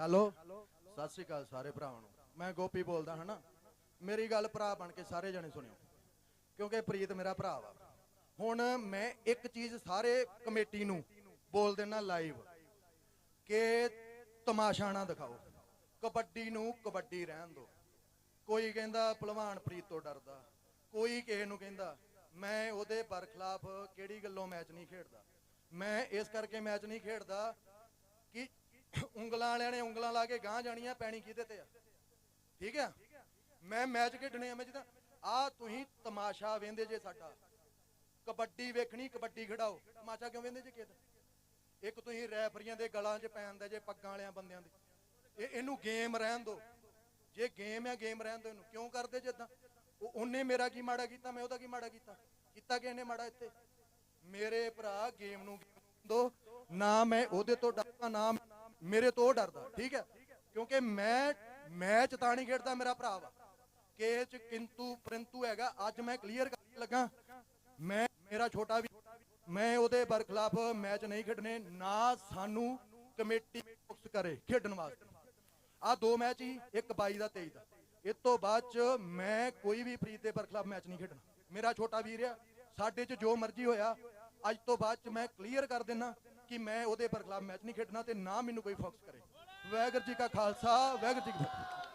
Hello? ਸਤਿ ਸ਼੍ਰੀ ਅਕਾਲ ਸਾਰੇ ਭਰਾਵਾਂ ਨੂੰ। ਮੈਂ ਗੋਪੀ ਬੋਲਦਾ ਹਾਂ ਨਾ ਮੇਰੀ ਗੱਲ ਭਰਾ ਬਣ ਕੇ ਸਾਰੇ ਜਣੇ ਸੁਣਿਓ, ਕਿਉਂਕਿ ਪ੍ਰੀਤ ਮੇਰਾ ਭਰਾ ਵਾ। ਹੁਣ ਮੈਂ ਇੱਕ ਚੀਜ਼ ਸਾਰੇ ਕਮੇਟੀ ਨੂੰ ਬੋਲ ਦੇਣਾ ਲਾਈਵ, ਕਿ ਤਮਾਸ਼ਾ ਨਾ ਦਿਖਾਓ। ਕਬੱਡੀ ਨੂੰ ਕਬੱਡੀ ਰਹਿਣ ਦਿਓ ਕੋਈ ਕਹਿੰਦਾ ਭਲਵਾਨ ਪ੍ਰੀਤ ਤੋਂ ਡਰਦਾ, ਕੋਈ ਕਿਸੇ ਨੂੰ ਕਹਿੰਦਾ, ਮੈਂ ਉਹਦੇ ਬਰਖਲਾਫ ਕਿਹੜੀ ਗੱਲੋਂ ਮੈਚ ਨਹੀਂ ਖੇਡਦਾ? ਮੈਂ ਇਸ ਕਰਕੇ ਮੈਚ ਨਹੀਂ ਖੇਡਦਾ ਕਿ ਉਂਗਲਾਂ ਵਾਲਿਆਂ ਨੇ ਉਂਗਲਾਂ ਲਾ ਕੇ ਗਾਂ ਜਾਣੀਆਂ ਪੈਣੀ ਕਿਹਦੇ ਤੇ ਆ? ਠੀਕ ਆ? ਮੈਂ ਮੈਚ ਖੇਡਣੇ ਆ ਜਿੱਦਾਂ ਆ ਤੁਸੀਂ ਤਮਾਸ਼ਾ ਵੇਂਦੇ ਜੇ ਸਾਡਾ। ਕਬੱਡੀ ਵੇਖਣੀ, ਕਬੱਡੀ ਖਿਡਾਓ। ਤਮਾਸ਼ਾ ਕਿਉਂ ਵੇਂਦੇ ਜੇ ਕਿਦ ਇੱਕ ਤੁਸੀਂ ਰੈਫਰੀਆਂ ਦੇ ਗਲਾਂ 'ਚ ਪੈਂਦੇ ਜੇ ਪੱਗਾਂ ਵਾਲਿਆਂ ਬੰਦਿਆਂ ਦੇ। ਇਹ ਇਹਨੂੰ ਗੇਮ ਰਹਿਣ ਦਿਓ ਜੇ ਗੇਮ ਹੈ ਗੇਮ ਰਹਿਣ ਦਿਓ ਇਹਨੂੰ। ਕਿਉਂ ਕਰਦੇ ਜਿੱਦਾਂ ਉਹ ਉਹਨੇ ਮੇਰਾ ਕੀ ਮਾੜਾ ਕੀਤਾ, ਮੈਂ ਉਹਦਾ ਕੀ ਮਾੜਾ ਕੀਤਾ? ਕੀਤਾ ਕਿ ਇਹਨੇ ਮਾੜਾ ਇੱਥੇ? ਮੇਰੇ ਭਰਾ ਗੇਮ ਨੂੰ ਦੋ। ਨਾ ਮੈਂ ਉਹਦੇ ਤੋਂ ਡਰਦਾ, ਨਾ ਮੇਰੇ ਤੋਂ ਉਹ ਡਰਦਾ, ਠੀਕ ਹੈ? ਕਿਉਂਕਿ ਮੈਂ ਮੈਚ ਤਾਂ ਨਹੀਂ ਖੇਡਦਾ, ਮੇਰਾ ਭਰਾ ਵਾ। ਕਿ ਚ ਕਿੰਤੂ ਪਰੰਤੂ ਹੈਗਾ, ਅੱਜ ਮੈਂ ਕਲੀਅਰ ਕਰਨ ਲੱਗਾ। ਮੈਂ, ਮੇਰਾ ਛੋਟਾ ਵੀ, ਮੈਂ ਉਹਦੇ ਬਰਖਲਾਫ ਮੈਚ ਨਹੀਂ ਖੇਡਣੇ, ਨਾ ਸਾਨੂੰ ਕਮੇਟੀ ਫੋਕਸ ਕਰੇ ਖੇਡਣ ਵਾਸਤੇ। ਆ ਦੋ ਮੈਚ ਹੀ, ਇੱਕ 22 ਦਾ 23 ਦਾ। ਇਸ ਤੋਂ ਬਾਅਦ ਚ ਮੈਂ ਕੋਈ ਵੀ ਪ੍ਰੀਤ ਦੇ ਬਰਖਲਾਫ ਮੈਚ ਨਹੀਂ ਖੇਡਣਾ। ਮੇਰਾ ਛੋਟਾ ਵੀਰ ਆ, ਸਾਡੇ ਚ ਜੋ ਮਰਜ਼ੀ ਹੋਇਆ, ਅੱਜ ਤੋਂ ਬਾਅਦ ਚ ਮੈਂ ਕਲੀਅਰ ਕਰ ਦੇਣਾ ਕਿ ਮੈਂ ਉਹਦੇ ਬਰਖਲਾਫ ਮੈਚ ਨਹੀਂ ਖੇਡਣਾ ਤੇ ਨਾ ਮੈਨੂੰ ਕੋਈ ਫੋਕਸ ਕਰੇ। ਵਾਹਿਗੁਰੂ ਜੀ ਕਾ ਖਾਲਸਾ, ਵਾਹਿਗੁਰੂ ਜੀ ਕੀ ਫਤਿਹ।